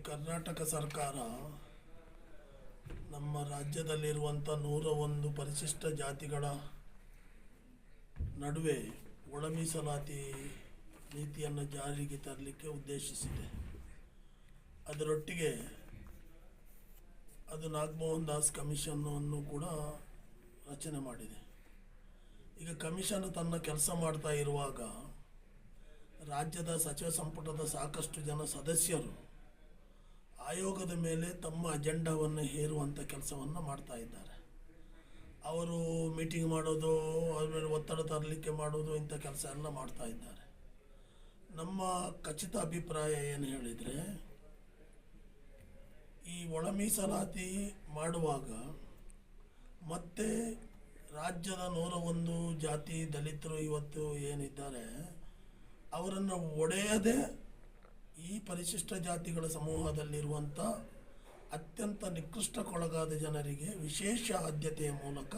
ಕರ್ನಾಟಕ ಸರ್ಕಾರ ನಮ್ಮ ರಾಜ್ಯದಲ್ಲಿರುವಂಥ ನೂರ ಒಂದು ಪರಿಶಿಷ್ಟ ಜಾತಿಗಳ ನಡುವೆ ಒಳ ಮೀಸಲಾತಿ ನೀತಿಯನ್ನು ಜಾರಿಗೆ ತರಲಿಕ್ಕೆ ಉದ್ದೇಶಿಸಿದೆ. ಅದರೊಟ್ಟಿಗೆ ಅದು ನಾಗಮೋಹನ್ ದಾಸ್ ಕಮಿಷನ್ನನ್ನು ಕೂಡ ರಚನೆ ಮಾಡಿದೆ. ಈಗ ಕಮಿಷನ್ ತನ್ನ ಕೆಲಸ ಮಾಡ್ತಾ ಇರುವಾಗ ರಾಜ್ಯದ ಸಚಿವ ಸಂಪುಟದ ಸಾಕಷ್ಟು ಜನ ಸದಸ್ಯರು ಆಯೋಗದ ಮೇಲೆ ತಮ್ಮ ಅಜೆಂಡಾವನ್ನು ಹೇರುವಂಥ ಕೆಲಸವನ್ನು ಮಾಡ್ತಾ ಇದ್ದಾರೆ. ಅವರು ಮೀಟಿಂಗ್ ಮಾಡೋದು ಅದ್ರ ಮೇಲೆ ಒತ್ತಡ ತರಲಿಕ್ಕೆ ಮಾಡೋದು ಇಂಥ ಕೆಲಸ ಎಲ್ಲ ಮಾಡ್ತಾ ಇದ್ದಾರೆ. ನಮ್ಮ ಖಚಿತ ಅಭಿಪ್ರಾಯ ಏನು ಹೇಳಿದರೆ, ಈ ಒಳ ಮೀಸಲಾತಿ ಮಾಡುವಾಗ ಮತ್ತೆ ರಾಜ್ಯದ ನೂರ ಒಂದು ಜಾತಿ ದಲಿತರು ಇವತ್ತು ಏನಿದ್ದಾರೆ, ಅವರನ್ನು ಒಡೆಯದೆ ಈ ಪರಿಶಿಷ್ಟ ಜಾತಿಗಳ ಸಮೂಹದಲ್ಲಿರುವಂಥ ಅತ್ಯಂತ ನಿಕೃಷ್ಟಕ್ಕೊಳಗಾದ ಜನರಿಗೆ ವಿಶೇಷ ಆದ್ಯತೆಯ ಮೂಲಕ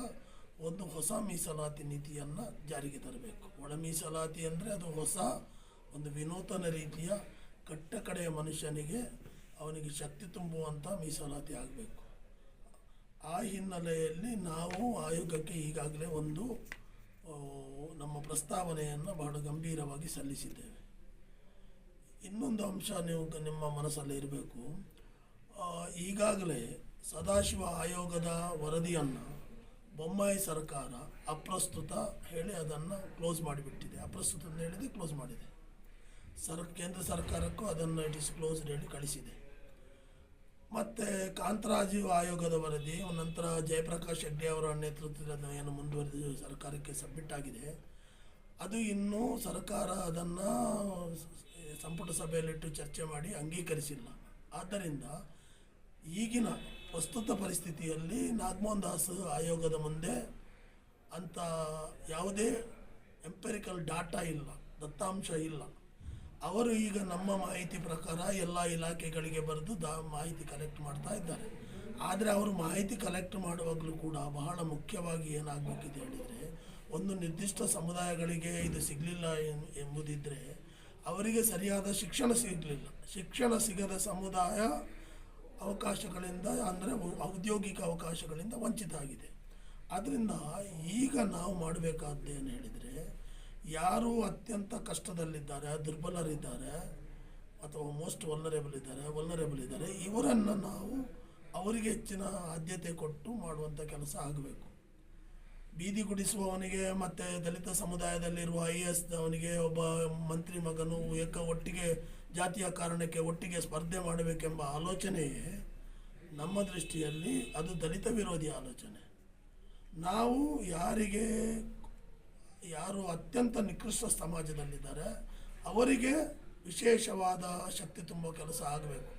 ಒಂದು ಹೊಸ ಮೀಸಲಾತಿ ನೀತಿಯನ್ನು ಜಾರಿಗೆ ತರಬೇಕು. ಒಳ ಮೀಸಲಾತಿ ಅಂದರೆ ಅದು ಹೊಸ ಒಂದು ವಿನೂತನ ರೀತಿಯ ಕಟ್ಟ ಕಡೆಯ ಮನುಷ್ಯನಿಗೆ ಅವನಿಗೆ ಶಕ್ತಿ ತುಂಬುವಂಥ ಮೀಸಲಾತಿ ಆಗಬೇಕು. ಆ ಹಿನ್ನೆಲೆಯಲ್ಲಿ ನಾವು ಆಯೋಗಕ್ಕೆ ಈಗಾಗಲೇ ಒಂದು ನಮ್ಮ ಪ್ರಸ್ತಾವನೆಯನ್ನು ಬಹಳ ಗಂಭೀರವಾಗಿ ಸಲ್ಲಿಸಿದ್ದೇವೆ. ಇನ್ನೊಂದು ಅಂಶ ನೀವು ನಿಮ್ಮ ಮನಸ್ಸಲ್ಲಿ ಇರಬೇಕು. ಈಗಾಗಲೇ ಸದಾಶಿವ ಆಯೋಗದ ವರದಿಯನ್ನು ಬೊಮ್ಮಾಯಿ ಸರ್ಕಾರ ಅಪ್ರಸ್ತುತ ಹೇಳಿ ಅದನ್ನು ಕ್ಲೋಸ್ ಮಾಡಿಬಿಟ್ಟಿದೆ. ಅಪ್ರಸ್ತುತ ಅಂತ ಹೇಳಿದೆ ಕ್ಲೋಸ್ ಮಾಡಿದೆ. ಸರ್, ಕೇಂದ್ರ ಸರ್ಕಾರಕ್ಕೂ ಅದನ್ನು ಇಟ್ ಇಸ್ ಕ್ಲೋಸ್ ಹೇಳಿ ಕಳಿಸಿದೆ. ಮತ್ತು ಕಾಂತರಾಜೀವ್ ಆಯೋಗದ ವರದಿ, ನಂತರ ಜಯಪ್ರಕಾಶ್ ಹೆಗ್ಡೆ ಅವರ ನೇತೃತ್ವದ ಏನು ಮುಂದುವರೆದು ಸರ್ಕಾರಕ್ಕೆ ಸಬ್ಮಿಟ್ ಆಗಿದೆ. ಅದು ಇನ್ನೂ ಸರ್ಕಾರ ಅದನ್ನು ಸಂಪುಟ ಸಭೆಯಲ್ಲಿಟ್ಟು ಚರ್ಚೆ ಮಾಡಿ ಅಂಗೀಕರಿಸಿಲ್ಲ. ಆದ್ದರಿಂದ ಈಗಿನ ಪ್ರಸ್ತುತ ಪರಿಸ್ಥಿತಿಯಲ್ಲಿ ನಾಗಮೋಹನ್ ದಾಸ್ ಆಯೋಗದ ಮುಂದೆ ಅಂಥ ಯಾವುದೇ ಎಂಪೆರಿಕಲ್ ಡಾಟಾ ಇಲ್ಲ, ದತ್ತಾಂಶ ಇಲ್ಲ. ಅವರು ಈಗ ನಮ್ಮ ಮಾಹಿತಿ ಪ್ರಕಾರ ಎಲ್ಲ ಇಲಾಖೆಗಳಿಗೆ ಬರೆದು ದಾ ಮಾಹಿತಿ ಕಲೆಕ್ಟ್ ಮಾಡ್ತಾ ಇದ್ದಾರೆ. ಆದರೆ ಅವರು ಮಾಹಿತಿ ಕಲೆಕ್ಟ್ ಮಾಡುವಾಗಲೂ ಕೂಡ ಬಹಳ ಮುಖ್ಯವಾಗಿ ಏನಾಗಬೇಕಿದೆ ಹೇಳಿದರೆ ಒಂದು ನಿರ್ದಿಷ್ಟ ಸಮುದಾಯಗಳಿಗೆ ಇದು ಸಿಗಲಿಲ್ಲ ಎಂಬುದಿದ್ದರೆ ಅವರಿಗೆ ಸರಿಯಾದ ಶಿಕ್ಷಣ ಸಿಗಲಿಲ್ಲ. ಶಿಕ್ಷಣ ಸಿಗದ ಸಮುದಾಯ ಅವಕಾಶಗಳಿಂದ ಅಂದರೆ ಔದ್ಯೋಗಿಕ ಅವಕಾಶಗಳಿಂದ ವಂಚಿತ ಆಗಿದೆ ಆದ್ದರಿಂದ ಈಗ ನಾವು ಮಾಡಬೇಕಾದ್ದೇನು ಹೇಳಿದರೆ ಯಾರು ಅತ್ಯಂತ ಕಷ್ಟದಲ್ಲಿದ್ದಾರೆ, ದುರ್ಬಲರಿದ್ದಾರೆ, ಅಥವಾ ಮೋಸ್ಟ್ ವಲ್ನರೇಬಲ್ ಇದ್ದಾರೆ ವಲ್ನರೇಬಲ್ ಇದ್ದಾರೆ. ಇವರನ್ನು ನಾವು ಅವರಿಗೆ ಹೆಚ್ಚಿನ ಆದ್ಯತೆ ಕೊಟ್ಟು ಮಾಡುವಂಥ ಕೆಲಸ ಆಗಬೇಕು. ಬೀದಿ ಗುಡಿಸುವವನಿಗೆ ಮತ್ತು ದಲಿತ ಸಮುದಾಯದಲ್ಲಿರುವ ಐ ಎಸ್ ಅವನಿಗೆ ಒಬ್ಬ ಮಂತ್ರಿ ಮಗನು ಏಕ ಒಟ್ಟಿಗೆ, ಜಾತಿಯ ಕಾರಣಕ್ಕೆ ಒಟ್ಟಿಗೆ ಸ್ಪರ್ಧೆ ಮಾಡಬೇಕೆಂಬ ಆಲೋಚನೆಯೇ ನಮ್ಮ ದೃಷ್ಟಿಯಲ್ಲಿ ಅದು ದಲಿತ ವಿರೋಧಿ ಆಲೋಚನೆ. ನಾವು ಯಾರಿಗೆ, ಯಾರು ಅತ್ಯಂತ ನಿಕೃಷ್ಟ ಸಮಾಜದಲ್ಲಿದ್ದಾರೆ, ಅವರಿಗೆ ವಿಶೇಷವಾದ ಶಕ್ತಿ ತುಂಬೋ ಕೆಲಸ ಆಗಬೇಕು.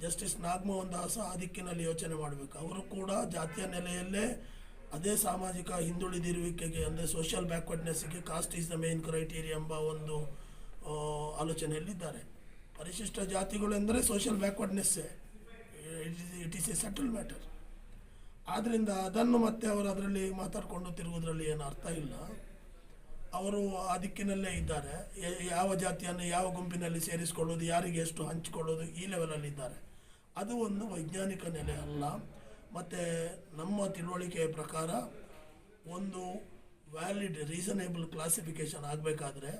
ಜಸ್ಟಿಸ್ ನಾಗಮೋಹನ್ ದಾಸ ಆ ದಿಕ್ಕಿನಲ್ಲಿ ಯೋಚನೆ ಮಾಡಬೇಕು. ಅವರು ಕೂಡ ಜಾತಿಯ ನೆಲೆಯಲ್ಲೇ ಅದೇ ಸಾಮಾಜಿಕ ಹಿಂದುಳಿದಿರುವಿಕೆಗೆ, ಅಂದರೆ social ಬ್ಯಾಕ್ವರ್ಡ್ನೆಸ್ಗೆ caste is the main criteria ಎಂಬ ಒಂದು ಆಲೋಚನೆಯಲ್ಲಿದ್ದಾರೆ. ಪರಿಶಿಷ್ಟ ಜಾತಿಗಳು ಎಂದರೆ social ಬ್ಯಾಕ್ವರ್ಡ್ನೆಸ್ಸೇ it is a settle matter ಆದ್ದರಿಂದ ಅದನ್ನು ಮತ್ತೆ ಅವರು ಅದರಲ್ಲಿ ಮಾತಾಡಿಕೊಂಡು ತಿರುಗುವುದರಲ್ಲಿ ಏನು ಅರ್ಥ ಇಲ್ಲ. ಅವರು ಆ ದಿಕ್ಕಿನಲ್ಲೇ ಇದ್ದಾರೆ. ಯಾವ ಜಾತಿಯನ್ನು ಯಾವ ಗುಂಪಿನಲ್ಲಿ ಸೇರಿಸಿಕೊಳ್ಳೋದು, ಯಾರಿಗೆ ಎಷ್ಟು ಹಂಚಿಕೊಳ್ಳೋದು ಈ ಲೆವೆಲಲ್ಲಿದ್ದಾರೆ ಅದು ಒಂದು ವೈಜ್ಞಾನಿಕ ನೆಲೆ ಅಲ್ಲ. ಮತ್ತು ನಮ್ಮ ತಿಳುವಳಿಕೆಯ ಪ್ರಕಾರ ಒಂದು ವ್ಯಾಲಿಡ್ ರೀಸನೇಬಲ್ ಕ್ಲಾಸಿಫಿಕೇಷನ್ ಆಗಬೇಕಾದ್ರೆ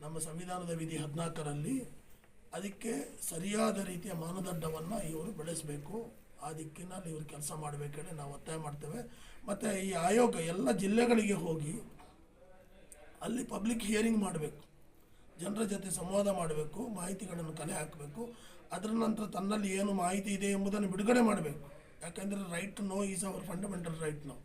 ನಮ್ಮ ಸಂವಿಧಾನದ ವಿಧಿ ಹದಿನಾಲ್ಕರಲ್ಲಿ ಅದಕ್ಕೆ ಸರಿಯಾದ ರೀತಿಯ ಮಾನದಂಡವನ್ನು ಇವರು ಬೆಳೆಸಬೇಕು. ಆ ದಿಕ್ಕಿನಲ್ಲಿ ಇವರು ಕೆಲಸ ಮಾಡಬೇಕೇಳಿ ನಾವು ಒತ್ತಾಯ ಮಾಡ್ತೇವೆ. ಮತ್ತು ಈ ಆಯೋಗ ಎಲ್ಲ ಜಿಲ್ಲೆಗಳಿಗೆ ಹೋಗಿ ಅಲ್ಲಿ ಪಬ್ಲಿಕ್ ಹಿಯರಿಂಗ್ ಮಾಡಬೇಕು. ಜನರ ಜೊತೆ ಸಂವಾದ ಮಾಡಬೇಕು, ಮಾಹಿತಿಗಳನ್ನು ಕಲೆ ಹಾಕಬೇಕು. ಅದರ ನಂತರ ತನ್ನಲ್ಲಿ ಏನು ಮಾಹಿತಿ ಇದೆ ಎಂಬುದನ್ನು ಬಿಡುಗಡೆ ಮಾಡಬೇಕು. ಯಾಕೆಂದರೆ right no is our fundamental right ನಾವು